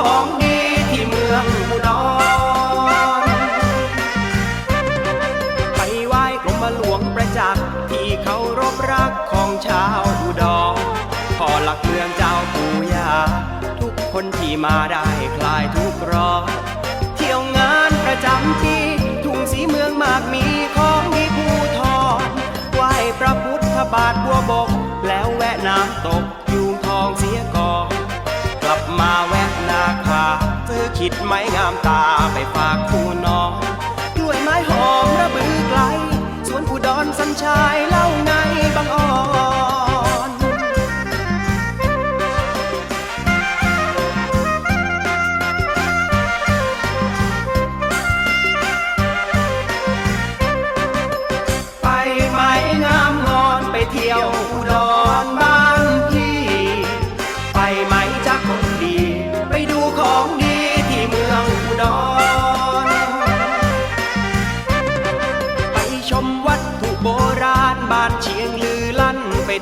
ของดีที่เมืองอุดร ไปไหว้กรมหลวงประจักษ์ที่เคารพรักของชาวอุดรขอหลักเมืองเจ้าปู่ยาทุกคนที่มาได้คลายทุกร้อนเที่ยวงานประจำปีทุ่งสีเมืองมากมีของดีภูทองไหว้พระพุทธบาทบัวบกแล้วแวะน้ำตก คิดไม้งามตาไปฝากคู่น้องกล้วยไม้หอมระบือไกลสวนอุดรสัญชาย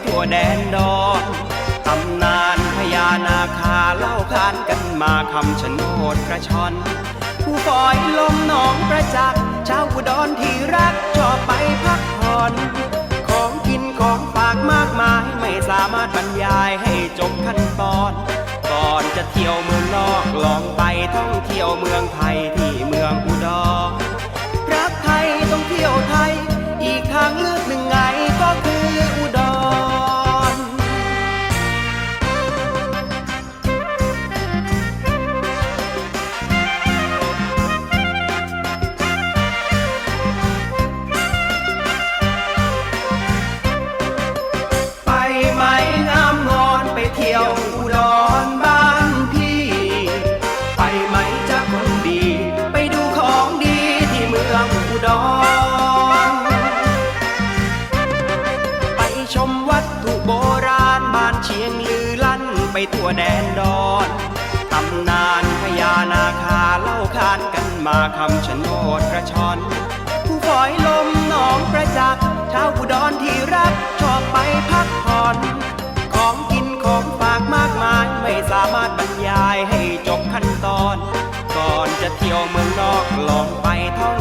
ทั่วแดนดอนตำนานพญานาคาเล่าขานกันมาคำชะโนดกระชอน ผู้ฝอยลมหนองประจักษ์ชาวอุดรที่รักชอบไปพักผ่อน ของกินของฝากมากมายไม่สามารถบรรยายให้จบขั้นตอนก่อนจะเที่ยวเมืองนอกลองไปท่องเที่ยวเมืองไทยที่เมืองอุดร ไปทั่วแดนดอนตำนานพญานาคาเล่าขานกันมาคำชะโนดกระชอน ผู้ฝอยลมหนองประจักษ์ชาวอุดรที่รักชอบไปพักผ่อน ของกินของฝากมากมายไม่สามารถบรรยายให้จบขั้นตอน ก่อนจะเที่ยวเมืองนอกลองไปท่อง